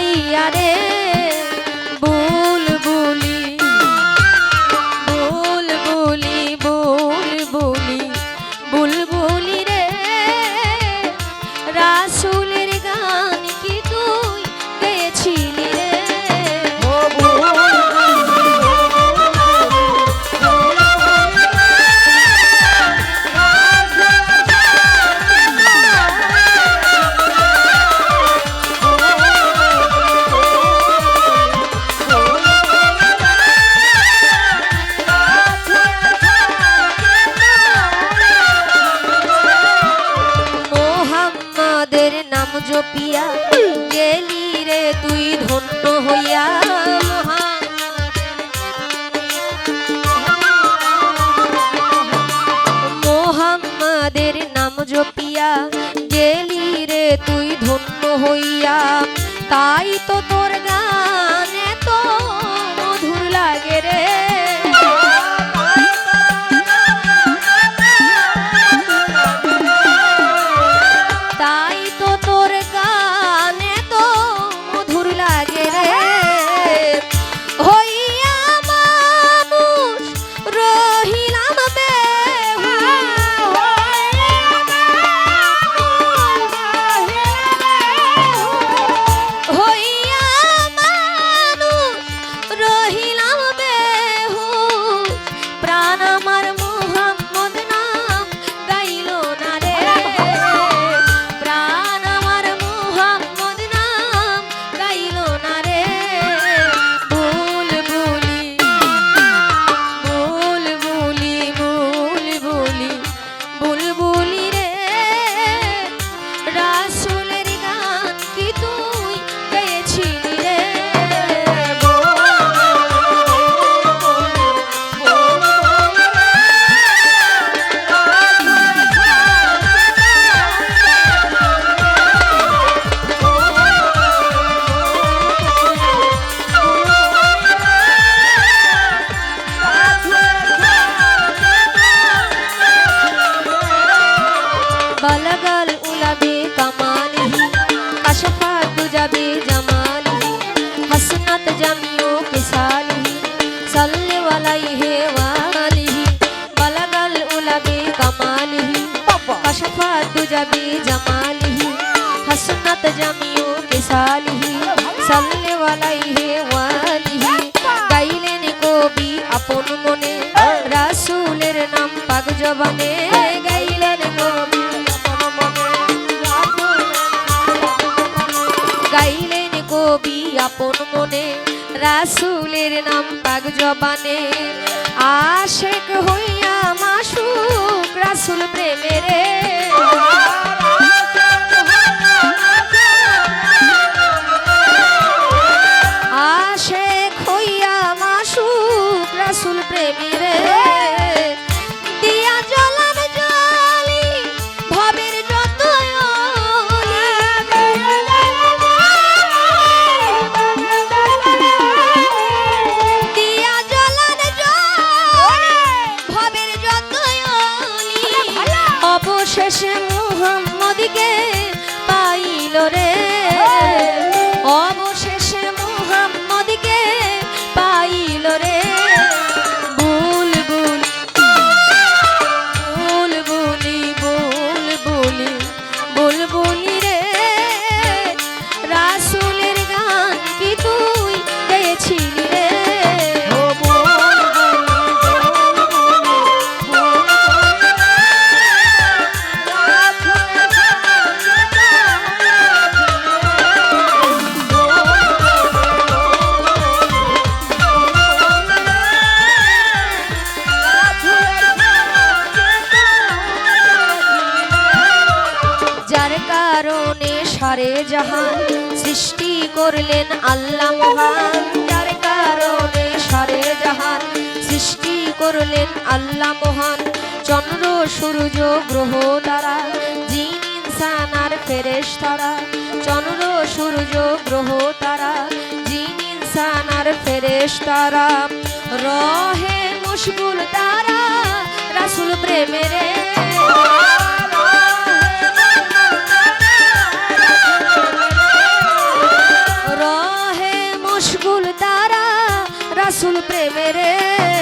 পাইয়া রে বুঝ তুই ধন্য হইয়া তাই তো তোর صفات جبي جماله حسنت جميع كساله صل عليه واله গাইলেন কবি আপন মনে রাসুলের নাম পাক জবানে গাইলেন কবি আপন মনে গাইলেন কবি আপন মনে রাসুলের নাম পাক জবানে আশেক হইয়া মাসুক রাসুল শেষে মোহাম্মদকে কারণে সারে জাহান সৃষ্টি করলেন আল্লাহ মহান। যার কারণে সারে জাহান সৃষ্টি করলেন আল্লাহ মহান। চন্দ্র, সূর্য, গ্রহ তারা জিন, ইনসান আর ফেরেশ তারা চন্দ্র, সূর্য, গ্রহ তারা জিন, ইনসান আর ফেরেশ তারা রহে মুশগুল তারা, রাসুল প্রেমেরে রাসুল প্রেমেরে